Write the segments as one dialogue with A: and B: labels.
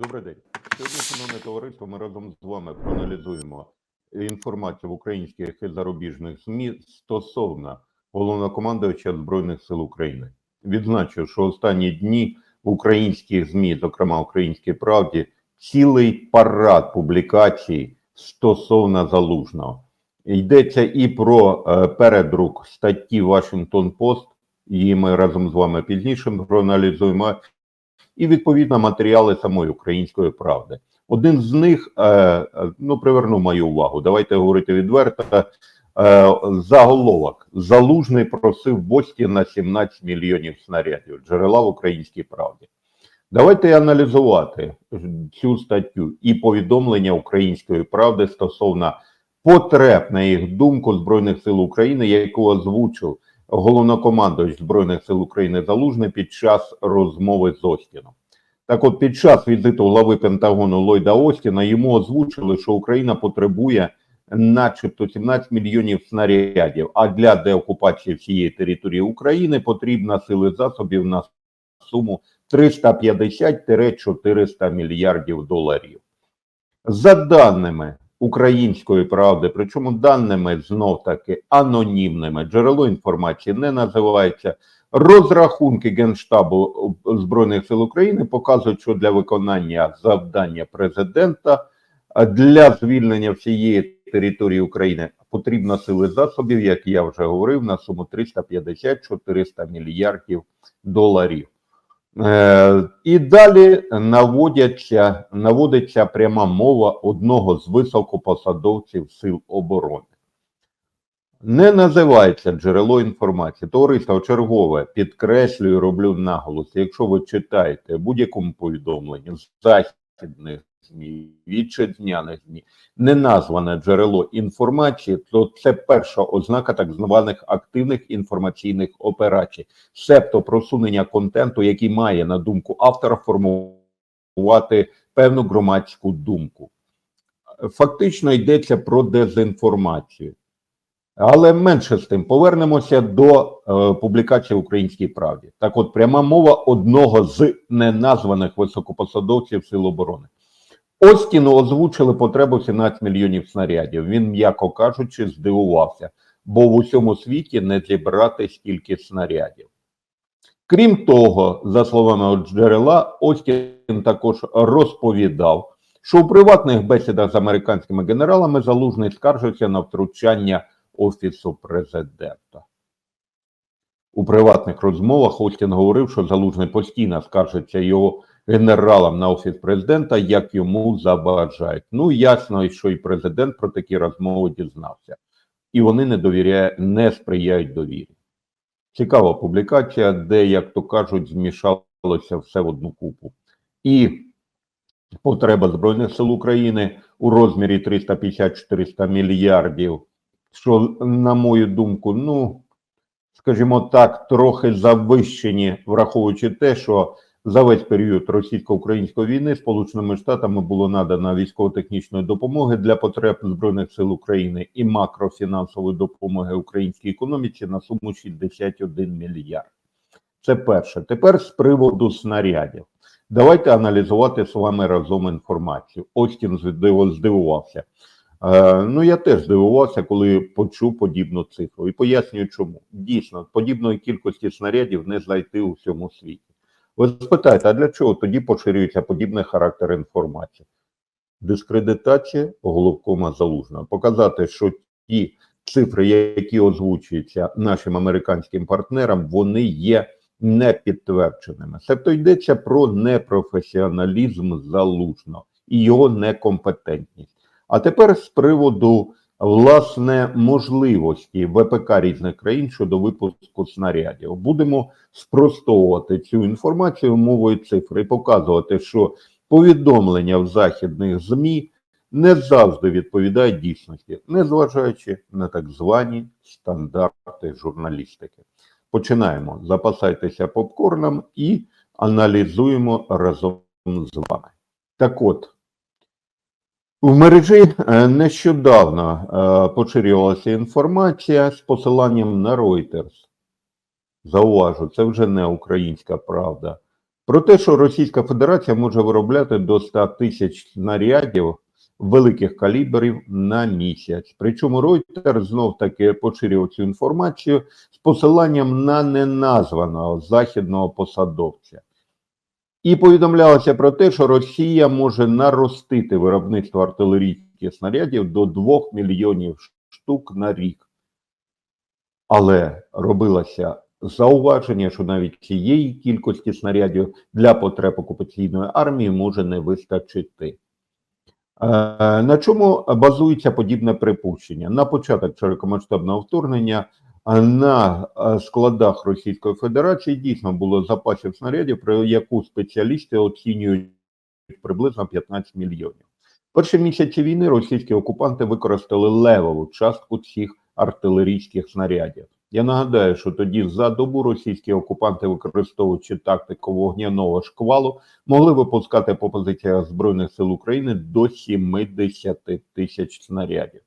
A: Добрий день. Сьогодні, шановне товариство, ми разом з вами проаналізуємо інформацію в українських і зарубіжних ЗМІ стосовно головнокомандувача Збройних сил України. Відзначу, що останні дні в українських ЗМІ, зокрема Українській правді, цілий парад публікацій стосовно залужного. Йдеться і про е, передрук статті Вашингтон Пост. Її ми разом з вами пізніше проаналізуємо і відповідно матеріали самої української правди. Один з них е, е, ну привернув мою увагу. Давайте говорити відверто. Е, заголовок залужний просив Бості на 17 мільйонів снарядів. Джерела в українській правді. Давайте аналізувати цю статтю і повідомлення української правди стосовно потреб, на їх думку, Збройних сил України, яку озвучив головнокомандувач Збройних сил України Залужний під час розмови з Остіном. Так от, під час візиту глави Пентагону Ллойда Остіна йому озвучили, що Україна потребує начебто 17 мільйонів снарядів, а для деокупації всієї території України потрібна сили засобів на суму 350-400 мільярдів доларів. За даними української правди, причому даними знов таки анонімними, джерело інформації не називається. Розрахунки Генштабу Збройних сил України показують, що для виконання завдання президента для звільнення всієї території України потрібно сили засобів, як я вже говорив, на суму 350-400 мільярдів доларів. Е, і далі наводяться, наводиться пряма мова одного з високопосадовців Сил оборони. Не називається джерело інформації. Товариство чергове підкреслюю, роблю наголос. Якщо ви читаєте будь-якому повідомленню з західних ЗМІ, вітчизняних ЗМІ, не назване джерело інформації, то це перша ознака так званих активних інформаційних операцій, себто просунення контенту, який має на думку автора формувати певну громадську думку. Фактично йдеться про дезінформацію. Але менше з тим повернемося до е, публікації в Українській правді. Так, от пряма мова одного з неназваних високопосадовців Сил оборони. Остіну озвучили потребу 17 мільйонів снарядів. Він, м'яко кажучи, здивувався, бо в усьому світі не зібрати стільки снарядів. Крім того, за словами джерела, Остін також розповідав, що у приватних бесідах з американськими генералами залужний скаржився на втручання Офісу президента. У приватних розмовах Остін говорив, що залужний постійно скаржиться його генералам на офіс президента, як йому забажають. Ну, ясно, що і президент про такі розмови дізнався, і вони не довіряють, не сприяють довірі. Цікава публікація, де, як то кажуть, змішалося все в одну купу. І потреба Збройних сил України у розмірі 350-400 мільярдів що, на мою думку, ну, скажімо так, трохи завищені, враховуючи те, що за весь період російсько-української війни Сполученими Штатами було надано військово-технічної допомоги для потреб Збройних сил України і макрофінансової допомоги українській економіці на суму 61 мільярд. Це перше. Тепер з приводу снарядів. Давайте аналізувати з вами разом інформацію. Остін здивувався. Е, ну, я теж здивувався, коли почув подібну цифру. І пояснюю, чому. Дійсно, подібної кількості снарядів не знайти у всьому світі. Ви спитаєте, а для чого тоді поширюється подібний характер інформації? Дискредитація головкома залужного. Показати, що ті цифри, які озвучуються нашим американським партнерам, вони є непідтвердженими. Тобто йдеться про непрофесіоналізм залужного і його некомпетентність. А тепер з приводу власне можливості ВПК різних країн щодо випуску снарядів будемо спростовувати цю інформацію мовою цифр і показувати, що повідомлення в західних змі не завжди відповідають дійсності, незважаючи на так звані стандарти журналістики. Починаємо. Запасайтеся попкорном і аналізуємо разом з вами. Так от. В мережі е, нещодавно е, поширювалася інформація з посиланням на Reuters. Зауважу, це вже не українська правда. Про те, що Російська Федерація може виробляти до 100 тисяч снарядів великих калібрів на місяць. Причому Reuters знов таки поширював цю інформацію з посиланням на неназваного західного посадовця. І повідомлялося про те, що Росія може наростити виробництво артилерійських снарядів до 2 мільйонів штук на рік. Але робилося зауваження, що навіть цієї кількості снарядів для потреб окупаційної армії може не вистачити. Е, На чому базується подібне припущення? На початок широкомасштабного вторгнення на складах Російської Федерації дійсно було запасів снарядів, про яку спеціалісти оцінюють приблизно 15 мільйонів. Перші місяці війни російські окупанти використали левову частку цих артилерійських снарядів. Я нагадаю, що тоді за добу російські окупанти, використовуючи тактику вогняного шквалу, могли випускати по позиціях Збройних сил України до 70 тисяч снарядів.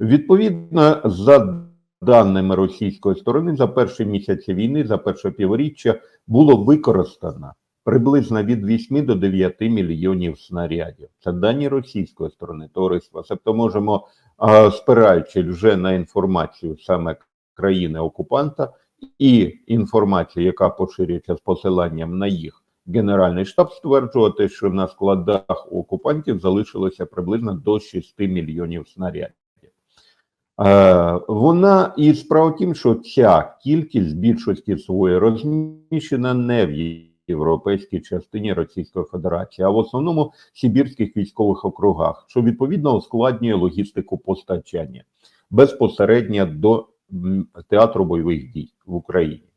A: Відповідно, за даними російської сторони, за перші місяці війни, за перше півріччя, було використано приблизно від 8 до 9 мільйонів снарядів. Це дані російської сторони товариства. Тобто можемо, а, спираючись вже на інформацію саме країни-окупанта і інформацію, яка поширюється з посиланням на їх Генеральний штаб, стверджувати, що на складах окупантів залишилося приблизно до 6 мільйонів снарядів. Е, Вона і справа тім, що ця кількість більшості своєї розміщена не в європейській частині Російської Федерації, а в основному Сибірських військових округах, що відповідно ускладнює логістику постачання безпосередньо до театру бойових дій в Україні.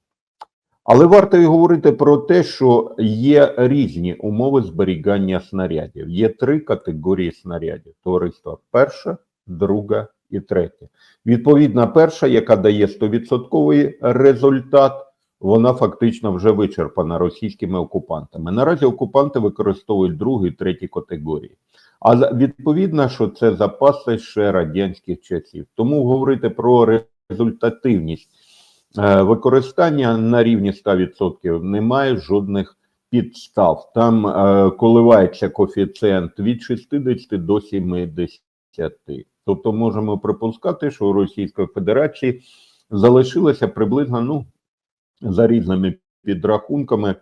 A: Але варто і говорити про те, що є різні умови зберігання снарядів. Є три категорії снарядів: товариства перша, друга і третя. Відповідна перша, яка дає 100% результат, вона фактично вже вичерпана російськими окупантами. Наразі окупанти використовують другу і третю категорії. А відповідно, що це запаси ще радянських часів. Тому говорити про результативність е, використання на рівні 100% немає жодних підстав. Там е, коливається коефіцієнт від 60 до 70. Тобто можемо припускати, що у Російської Федерації залишилося приблизно, ну, за різними підрахунками,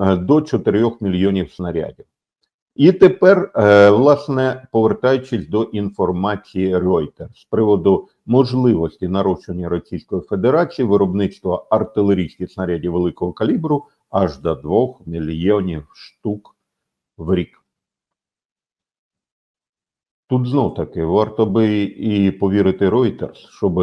A: е, до 4 мільйонів снарядів. І тепер, е, власне, повертаючись до інформації Reuters з приводу можливості нарощення Російської Федерації виробництва артилерійських снарядів великого калібру аж до 2 мільйонів штук в рік. Тут знов таки варто би і повірити Reuters, щоб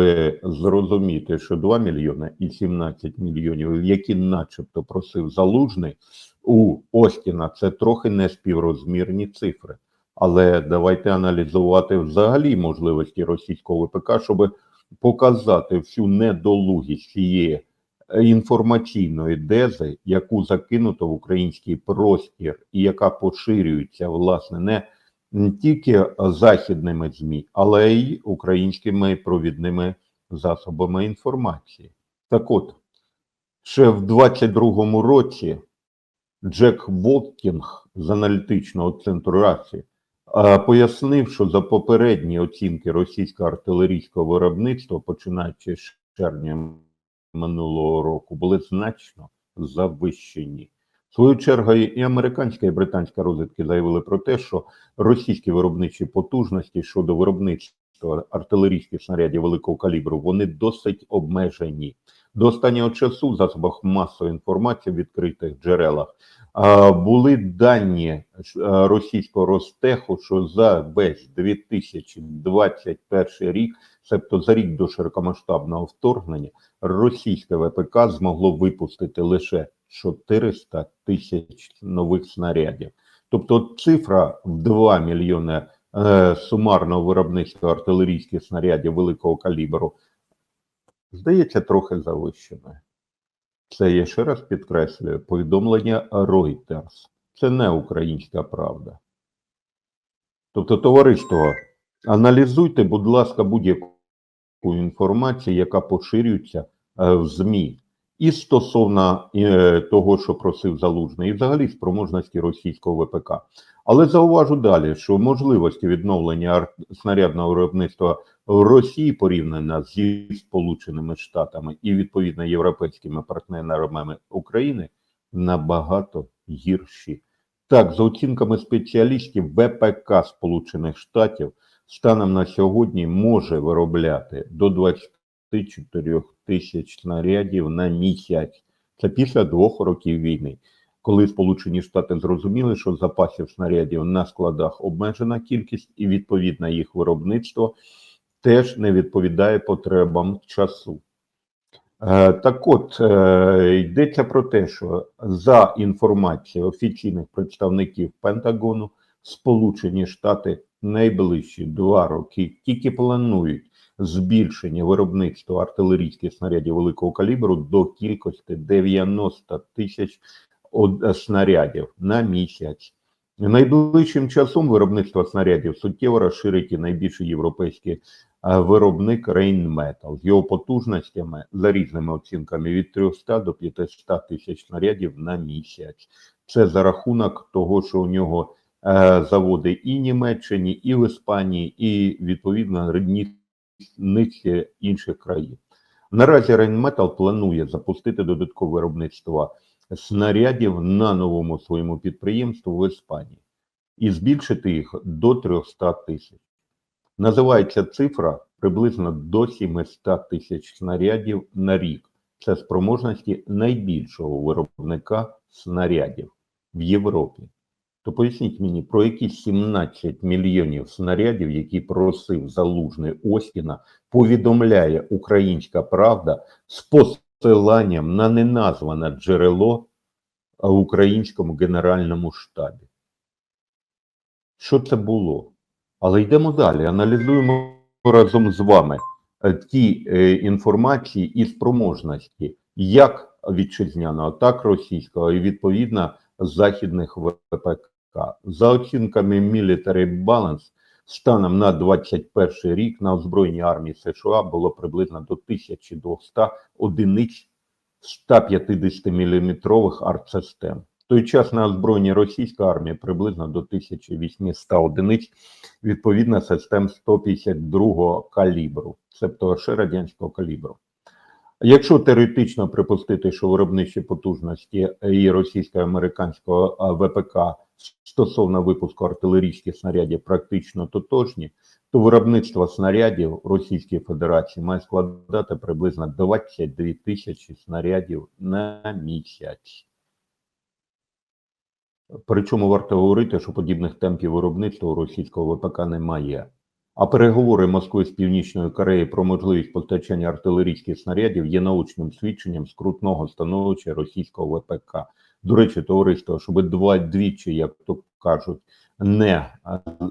A: зрозуміти, що 2 мільйони і 17 мільйонів, які начебто просив залужний у Остіна, це трохи не співрозмірні цифри. Але давайте аналізувати взагалі можливості російського ВПК, щоб показати всю недолугість цієї інформаційної дези, яку закинуто в український простір, і яка поширюється власне не не тільки західними ЗМІ, але й українськими провідними засобами інформації. Так от, ще в 22-му році Джек Воткінг з аналітичного центру РАСІ пояснив, що за попередні оцінки російського артилерійського виробництва, починаючи з червня минулого року, були значно завищені. Свою чергу і американська і британська розвідки заявили про те, що російські виробничі потужності щодо виробництва артилерійських снарядів великого калібру вони досить обмежені. До останнього часу в засобах масової інформації в відкритих джерелах були дані е, російського Ростеху, що за весь 2021 рік, тобто за рік до широкомасштабного вторгнення, російське ВПК змогло випустити лише 400 тисяч нових снарядів. Тобто цифра в 2 мільйони е, сумарного виробництва артилерійських снарядів великого калібру здається трохи завищеною. Це я ще раз підкреслюю повідомлення Reuters. Це не українська правда. Тобто, товариство, аналізуйте, будь ласка, будь-яку інформацію, яка поширюється е, в ЗМІ. і стосовно е, того, що просив Залужний, і взагалі спроможності російського ВПК. Але зауважу далі, що можливості відновлення ар- снарядного виробництва в Росії порівняно зі Сполученими Штатами і відповідно європейськими партнерами України набагато гірші. Так, за оцінками спеціалістів, ВПК Сполучених Штатів станом на сьогодні може виробляти до 24 тисяч снарядів на місяць. Це після двох років війни, коли Сполучені Штати зрозуміли, що запасів снарядів на складах обмежена кількість, і відповідно їх виробництво теж не відповідає потребам часу. Е, Так от е, йдеться про те, що за інформацією офіційних представників Пентагону, Сполучені Штати найближчі два роки тільки планують збільшення виробництва артилерійських снарядів великого калібру до кількості 90 тисяч е, снарядів на місяць. Найближчим часом виробництво снарядів суттєво розширить і найбільший європейський е, виробник Rheinmetall з його потужностями за різними оцінками від 300 до 500 тисяч снарядів на місяць. Це за рахунок того, що у нього заводи і Німеччині, і в Іспанії, і відповідно рідні інших країн. Наразі Rheinmetall планує запустити додаткове виробництво снарядів на новому своєму підприємстві в Іспанії і збільшити їх до 300 тисяч. Називається цифра приблизно до 700 тисяч снарядів на рік. Це спроможності найбільшого виробника снарядів в Європі. То поясніть мені, про які 17 мільйонів снарядів, які просив залужний Остіна, повідомляє Українська Правда з посиланням на неназване джерело в українському генеральному штабі. Що це було? Але йдемо далі, аналізуємо разом з вами е, ті е, інформації і спроможності, як вітчизняного, так російського, і відповідно західних ВПК. За оцінками Military Balance, станом на 21 рік на озброєнні армії США було приблизно до 1200 одиниць 150-мм артсистем. В той час на озброєнні російської армії приблизно до 1800 одиниць відповідно систем 152 калібру, тобто ще радянського калібру. Якщо теоретично припустити, що виробничі потужності і російсько-американського ВПК стосовно випуску артилерійських снарядів практично тотожні, то виробництво снарядів Російської Федерації має складати приблизно 22 тисячі снарядів на місяць. Причому варто говорити, що подібних темпів виробництва у російського ВПК немає. А переговори Москви з Північною Кореєю про можливість постачання артилерійських снарядів є научним свідченням скрутного становища російського ВПК. До речі, товариство, щоб два двічі, як то кажуть, не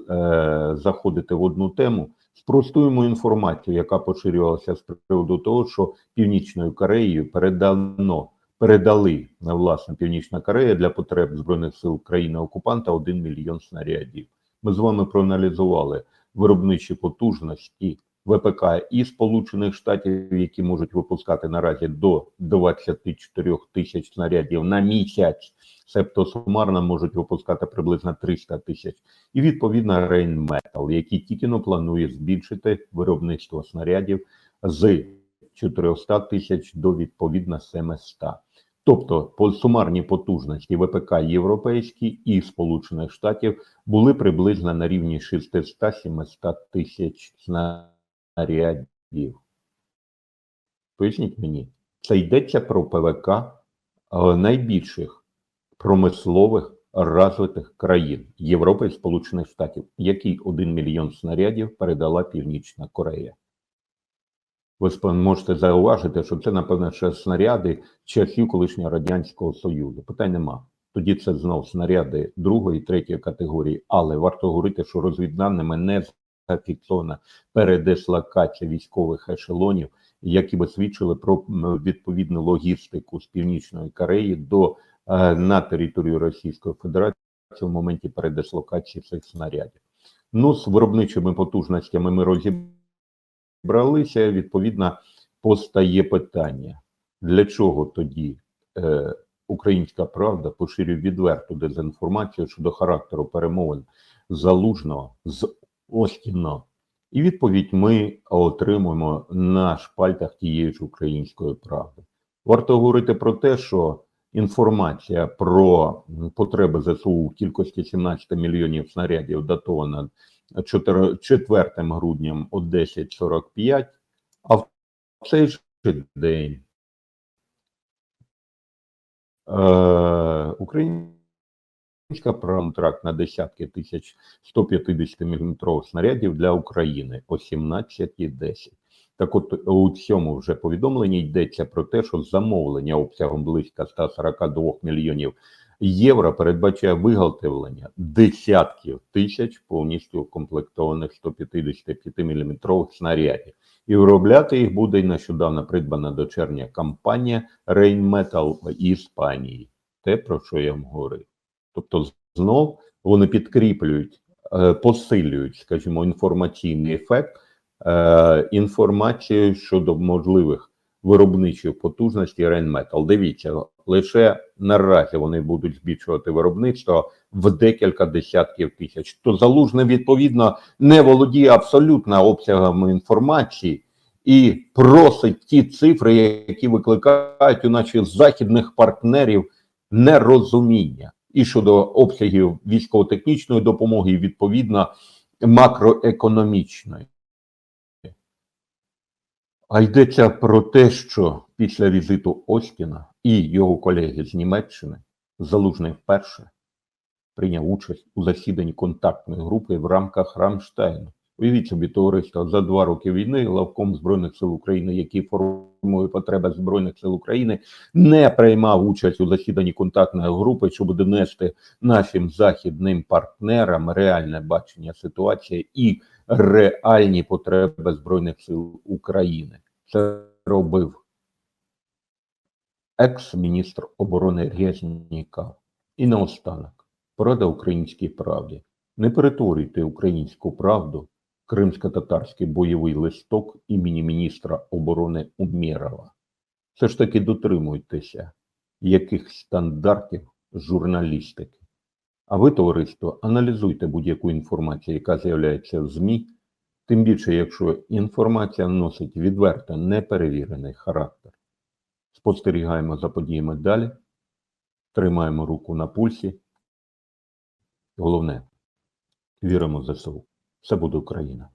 A: е, заходити в одну тему. Спростуємо інформацію, яка поширювалася з приводу того, що Північною Кореєю передано передали на власне Північна Корея для потреб збройних сил країни окупанта 1 мільйон снарядів. Ми з вами проаналізували виробничі потужності ВПК і Сполучених Штатів, які можуть випускати наразі до 24 тисяч снарядів на місяць, себто сумарно можуть випускати приблизно 300 тисяч, і відповідно Rheinmetall, який тільки но планує збільшити виробництво снарядів з 400 тисяч до відповідно 700. Тобто по сумарні потужності ВПК європейські і Сполучених Штатів були приблизно на рівні 600-700 тисяч снарядів. Поясніть мені, це йдеться про ПВК е, найбільших промислових розвитих країн Європи і Сполучених Штатів, який 1 мільйон снарядів передала Північна Корея. Ви можете зауважити, що це, напевно, ще снаряди часів колишнього Радянського Союзу. Питань нема. Тоді це знов снаряди другої, третьої категорії, але варто говорити, що розвідданими не зафіксована передислокація військових ешелонів, які би свідчили про відповідну логістику з Північної Кореї до е, на територію Російської Федерації в моменті передислокації цих снарядів. Ну, з виробничими потужностями ми розібралися. Відповідно, постає питання. Для чого тоді е, українська правда поширює відверту дезінформацію щодо характеру перемовин Залужного з Остіна? І відповідь ми отримуємо на шпальтах тієї ж української правди. Варто говорити про те, що інформація про потреби ЗСУ в кількості 17 мільйонів снарядів датована 4, 4 грудням о 10.45, а в цей же день е, українська контракт на десятки тисяч 150 мм снарядів для України о 17.10. Так от у цьому вже повідомленні йдеться про те, що замовлення обсягом близько 142 мільйонів євро передбачає виготовлення десятків тисяч повністю укомплектованих 155 мм снарядів. І виробляти їх буде нещодавно придбана дочерня компанія Rheinmetall Іспанії. Те, про що я вам говорив. Тобто, знов вони підкріплюють, е, посилюють, скажімо, інформаційний ефект е, інформацією щодо можливих виробничих потужностей Rheinmetall. Дивіться, лише наразі вони будуть збільшувати виробництво в декілька десятків тисяч. То залужне відповідно не володіє абсолютно обсягами інформації і просить ті цифри, які викликають у наших західних партнерів нерозуміння і щодо обсягів військово-технічної допомоги, і відповідно макроекономічної. А йдеться про те, що після візиту Остіна і його колеги з Німеччини Залужний вперше прийняв участь у засіданні контактної групи в рамках Рамштайну. Уявіть собі, товариство за два роки війни лавком Збройних сил України, який формує потреби Збройних сил України, не приймав участь у засіданні контактної групи, щоб донести нашим західним партнерам реальне бачення ситуації і реальні потреби Збройних сил України. Це робив екс-міністр оборони Резніков. І наостанок, порада українській правді. Не перетворюйте українську правду кримсько-татарський бойовий листок імені міністра оборони Умєрова. Все ж таки дотримуйтеся яких стандартів журналістики. А ви, товариство, аналізуйте будь-яку інформацію, яка з'являється в ЗМІ, тим більше, якщо інформація носить відверто неперевірений характер. Спостерігаємо за подіями далі, тримаємо руку на пульсі. Головне, віримо в ЗСУ. Все буде Україна.